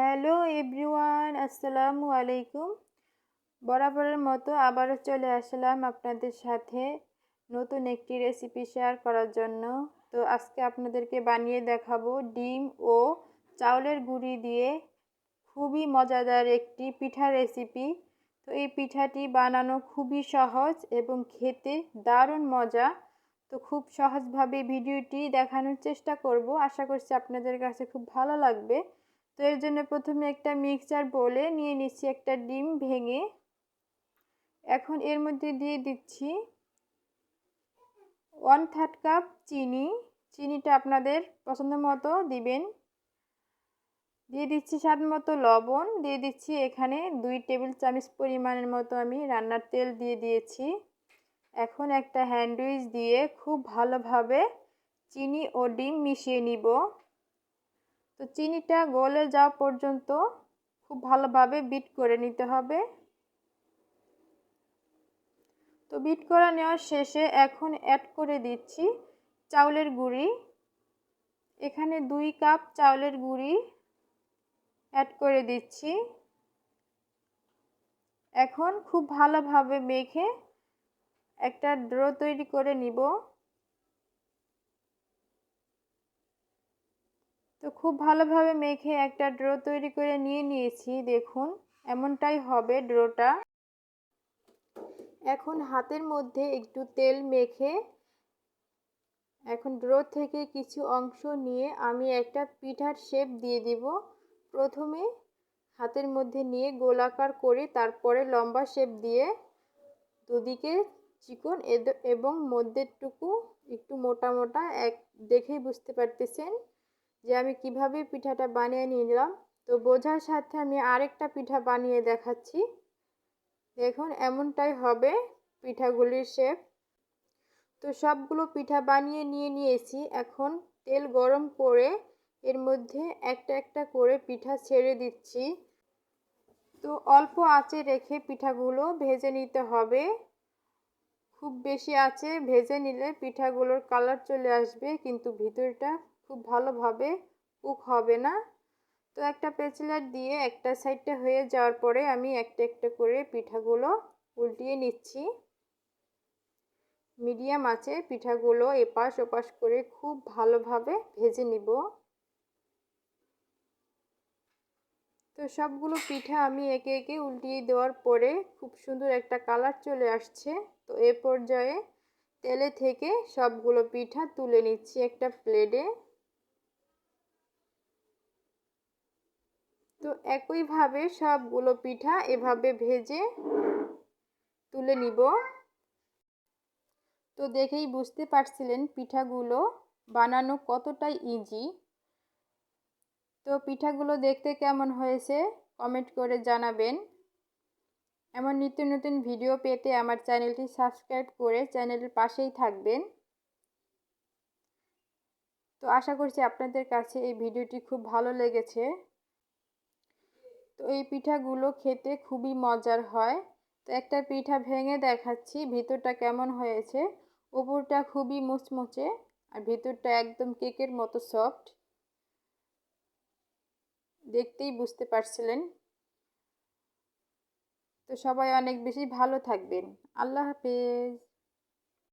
Hello everyone, আসসালামু আলাইকুম। বরাবরের মতো আবারও চলে আসলাম আপনাদের সাথে নতুন একটি রেসিপি শেয়ার করার জন্য। তো আজকে আপনাদেরকে বানিয়ে দেখাবো ডিম ও চাউলের গুঁড়ি দিয়ে খুবই মজাদার একটি পিঠা রেসিপি তো এই পিঠাটি বানানো খুবই সহজ এবং খেতে দারুণ মজা। তো খুব সহজভাবে ভিডিওটি দেখানোর চেষ্টা করব। আশা করছি আপনাদের কাছে খুব ভালো লাগবে। তো এর জন্য প্রথমে একটা মিক্সচার বলে নিয়ে নিচ্ছি একটা ডিম ভেঙে। এখন এর মধ্যে দিয়ে দিচ্ছি ওয়ান থার্ড কাপ চিনি। চিনিটা আপনাদের পছন্দ মতো দিবেন। দিয়ে দিচ্ছি স্বাদ মতো লবণ। দিয়ে দিচ্ছি এখানে দুই টেবিল চামচ পরিমাণের মতো আমি রান্নার তেল দিয়ে দিয়েছি। এখন একটা হ্যান্ডউইচ দিয়ে খুব ভালোভাবে চিনি ও ডিম মিশিয়ে নিব। তো চিনিটা গলে যাওয়া পর্যন্ত খুব ভালোভাবে বিট করে নিতে হবে। তো বিট করা নেওয়ার শেষে এখন অ্যাড করে দিচ্ছি চাউলের গুঁড়ি। এখানে দুই কাপ চাউলের গুঁড়ি অ্যাড করে দিচ্ছি। এখন খুব ভালোভাবে মেখে একটা ড্রো তৈরি করে নিব। তো খুব ভালোভাবে মেখে একটা ড্রো তৈরি করে নিয়ে নিয়েছি, দেখুন। এমনটাই হবে ড্রোটা। এখন হাতের মধ্যে একটু তেল মেখে এখন ড্রো থেকে কিছু অংশ নিয়ে আমি একটা পিঠার শেপ দিয়ে দিব। প্রথমে হাতের মধ্যে নিয়ে গোলাকার করে তারপরে লম্বা শেপ দিয়ে দুদিকে চিকন এবং মধ্যেরটুকু একটু মোটা মোটা, এক দেখেই বুঝতে পারতেছেন। যে আমি কীভাবে পিঠাটা বানিয়ে নিলাম। তো বোঝার সাথে আমি আরেকটা পিঠা বানিয়ে দেখাচ্ছি। দেখুন, এমনটাই হবে পিঠাগুলির শেপ তো সবগুলো পিঠা বানিয়ে নিয়ে নিয়েছি। এখন তেল গরম করে এর মধ্যে একটা একটা করে পিঠা ছেড়ে দিচ্ছি। তো অল্প আঁচে রেখে পিঠাগুলো ভেজে নিতে হবে। খুব বেশি আছে ভেজে নিলে পিঠাগুলোর কালার চলে আসবে, কিন্তু ভিতরটা খুব ভালোভাবে কুক হবে না। তো একটা পেচলার দিয়ে একটা সাইডটা হয়ে যাওয়ার পরে আমি একটা একটা করে পিঠাগুলো উল্টিয়ে নিচ্ছি। মিডিয়াম আছে, পিঠাগুলো এপাশ ওপাশ করে খুব ভালোভাবে ভেজে নিব। তো সবগুলো পিঠা আমি একে একে উল্টিয়ে দেওয়ার পরে খুব সুন্দর একটা কালার চলে আসছে। তো এ পর্যায়ে তেলে থেকে সবগুলো পিঠা তুলে নিচ্ছি একটা প্লেটে। তো একইভাবে সবগুলো পিঠা এভাবে ভেজে তুলে নিব। তো দেখেই বুঝতে পারছিলেন পিঠাগুলো বানানো কতটাই ইজি তো পিঠাগুলো দেখতে কেমন হয়েছে কমেন্ট করে জানাবেন। এমন নিত্য নতুন ভিডিও পেতে আমার চ্যানেলটি সাবস্ক্রাইব করে চ্যানেলের পাশেই থাকবেন। তো আশা করছি আপনাদের কাছে এই ভিডিওটি খুব ভালো লেগেছে। তো এই পিঠাগুলো খেতে খুবই মজার হয়। তো একটা পিঠা ভেঙে দেখাচ্ছি, ভিতরটা কেমন হয়েছে? উপরটা খুবই মুচমুচে আর ভিতরটা একদম কেকের মতো সফট। দেখতেই বুঝতে পারছিলেন। তো সবাই অনেক বেশি ভালো থাকবেন। আল্লাহ হাফেজ।